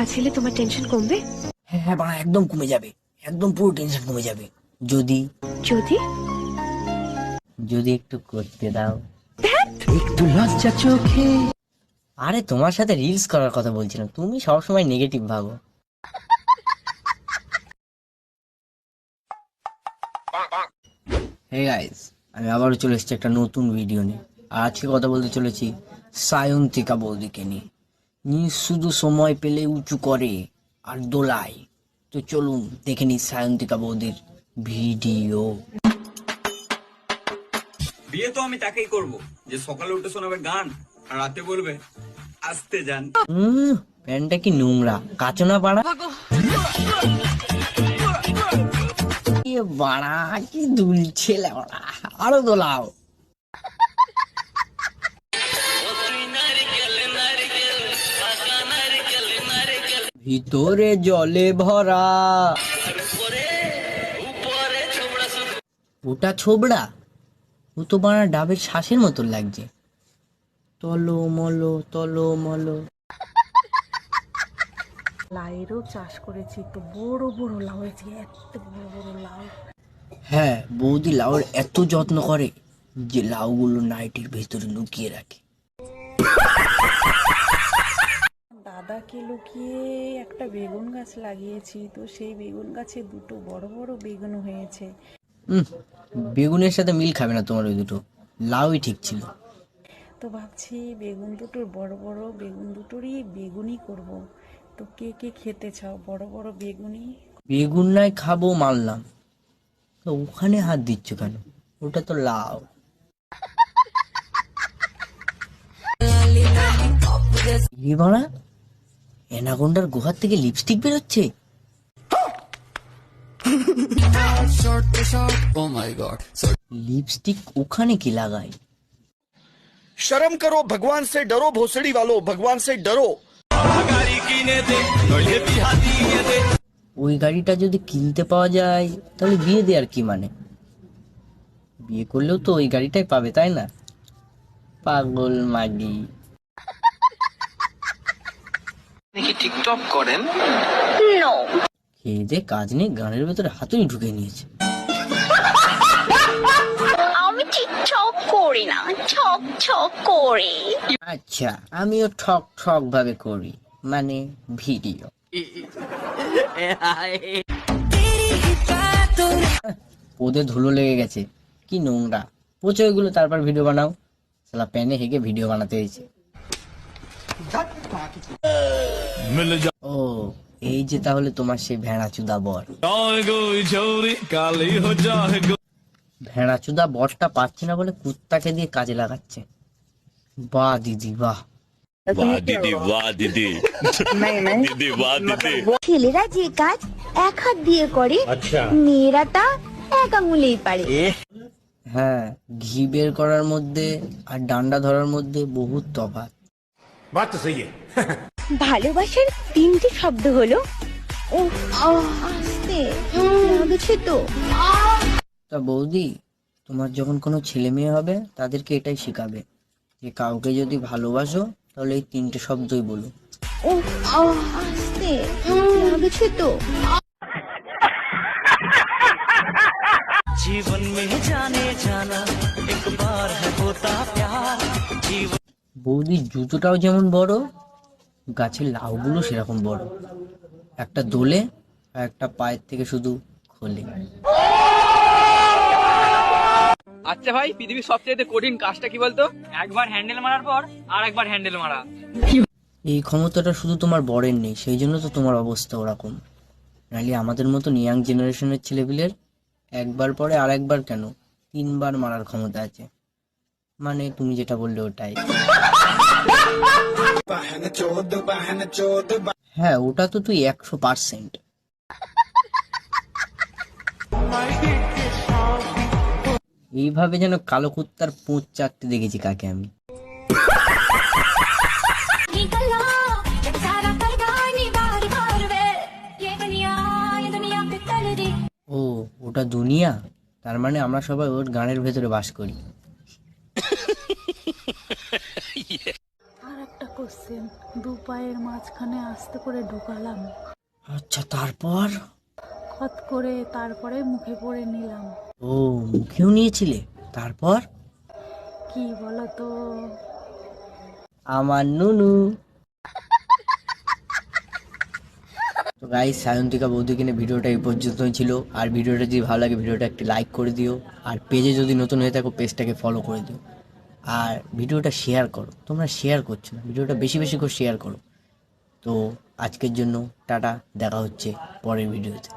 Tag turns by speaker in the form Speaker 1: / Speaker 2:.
Speaker 1: কাছে এলে তোমার টেনশন কমবে?
Speaker 2: হ্যাঁ হ্যাঁ বাড়া একদম কমে যাবে। একদম পুরো টেনশন কমে যাবে। যদি
Speaker 1: যদি?
Speaker 2: যদি একটু করতে দাও। একটু লজ্জা চোখে। আরে তোমার সাথে রিলস করার কথা বলছিলাম। তুমি সবসময় নেগেটিভ ভাবো। হে গাইস আমি আবারও চলে এসেছি একটা নতুন ভিডিও নিয়ে। আর আজকে কথা বলতে চলেছি সায়ন্তিকা বৌদিকে নিয়ে। নি শুধু সময় পেলে উঁচু করে আর দোলায়। তো চলুন দেখে নি সায়ন্তিকা বৌদির ভিডিও।
Speaker 3: বিয়ে তো আমি তাকেই করব যে সকালে উঠে শোনাবে গান আর রাতে বলবে আসতে যান।
Speaker 2: হুম প্যান্টটা কি নোংরা কাচো না বাড়া বাড়া কি দুলছে লেওড়া আরও দোলাও। ভিতরে জলে ভরা। ওটা ছোবড়া? ও তো বাড়া ডাবের শ্বাসের মতন লাগছে। তলো মলো তলো মলো
Speaker 4: লাউয়েরও চাষ করেছি তো বড় বড় লাউ হয়েছে এত বড় বড় লাউ।
Speaker 2: হ্যাঁ বৌদি লাউর এত যত্ন করে যে লাউগুলো নাইটির ভেতরে লুকিয়ে রাখে।
Speaker 4: দাদাকে লুকিয়ে একটা বেগুন গাছ লাগিয়েছি। তো সেই বেগুন গাছে দুটো বড় বড় বেগুন হয়েছে।
Speaker 2: বেগুনের সাথে মিল খাবে না তোমার ওই দুটো। লাউই ঠিক ছিল।
Speaker 4: তো ভাবছি বেগুন দুটোর বড় বড় বেগুন দুটোরই বেগুনই করব। তো কে কে খেতে চাও? বড় বড় বেগুনই?
Speaker 2: বেগুন নয় খাব মানলাম। তো ওখানে হাত দিচ্ছ কেন? ওটা তো লাউ। বাড়া অ্যানাকোন্ডার গুহার থেকে লিপস্টিক বেরোচ্ছে লিপস্টিক ওখানে কি লাগায়
Speaker 5: शर्म करो भगवान से डरो भोसड़ी वालों भगवान से डरो
Speaker 2: ওই গাড়িটা যদি কিনতে পাওয়া যায় তাহলে বিয়ে দেওয়ার কি মানে বিয়ে করলেও তো ওই গাড়িটাই পাবে তাই না পাগল মাগি খেয়ে দে কাজ নেই গানের ভেতরে হাতুড়ি ঢুকে নিয়েছে।
Speaker 6: আমি টিকটক করি না ছক ছক করি।
Speaker 2: আচ্ছা আমিও ঠক ঠক ভাবে করি মানে ভিডিও। ওদের ধুলো লেগে গেছে কি নোংরা। পচে ওইগুলো তারপর ভিডিও বানাও। সালা প্যানে হেগে ভিডিও বানাতে হয়েছে। ও এই যে তাহলে তোমার সেই ভেড়াচুদা বর। ভেড়াচুদা বরটা পাচ্ছে না বলে কুত্তাকে দিয়ে কাজে লাগাচ্ছে। বাহ। দিদি বাহ
Speaker 6: ছেলেরা যে কাজ এক হাত দিয়ে করে মেয়েরা তা এক আঙুলেই পারে।
Speaker 2: হ্যাঁ ঘি বের করার মধ্যে আর ডান্ডা ধরার মধ্যে বহুত তফাৎ।
Speaker 6: ভালোবাসার তিনটি শব্দ হলো উফ, আস্তে লাগছে তো।
Speaker 2: তা বৌদি তোমার যখন কোনো ছেলে মেয়ে হবে তাদেরকে এটাই শেখাবে যে কাউকে যদি ভালোবাসো তাহলে এই তিনটে শব্দই বলো।
Speaker 6: আহ, আস্তে লাগছে তো।
Speaker 2: বৌদির জুতোটাও যেমন বড় গাছের লাউগুলো সেরকম বড়। একটা দোলে আর একটা পায়ের থেকে শুধু খোলে।
Speaker 7: আচ্ছা ভাই পৃথিবীর সবচেয়ে কঠিন কাজটা কি বলতো? একবার হ্যান্ডেল মারার পর আর একবার হ্যান্ডেল মারা।
Speaker 2: এই ক্ষমতাটা শুধু তোমার বরের নেই সেই জন্য তো তোমার অবস্থা ওরকম। নাহলে আমাদের মতো ইয়াং জেনারেশনের ছেলেপিলের একবার পরে আর একবার কেন? তিনবার মারার ক্ষমতা আছে। মানে তুমি যেটা বললে ওটাই। হ্যাঁ ওটা তো তুই একশো পার্সেন্ট। এইভাবে যেন কালো কুত্তার পোঁচ চারটে দেখেছি কাকে আমি। ও, ওটা দুনিয়া? তার মানে আমরা সবাই ওর গানের ভেতরে বাস করি।
Speaker 4: পায়ের মাঝখানে আস্তে করে ঢুকালাম।
Speaker 2: আচ্ছা তারপর?
Speaker 4: খত করে তারপরে মুখে পড়ে নিলাম।
Speaker 2: ও মুখেও নিয়েছিলে? তারপর?
Speaker 4: কি বলো তো
Speaker 2: আমার নুনু। তো গাইস সায়ন্তিকা বৌদিকে নিয়ে ভিডিওটা এই পর্যন্তই ছিল। আর ভিডিওটা যদি ভালো লাগে ভিডিওটা একটি লাইক করে দিও। আর পেজে যদি নতুন হয়ে থাকো পেজটাকে ফলো করে দিও। আর ভিডিওটা শেয়ার করো। তোমরা শেয়ার করছ না, ভিডিওটা বেশি বেশি করে শেয়ার করো। তো আজকের জন্য টাটা, দেখা হচ্ছে পরের ভিডিওতে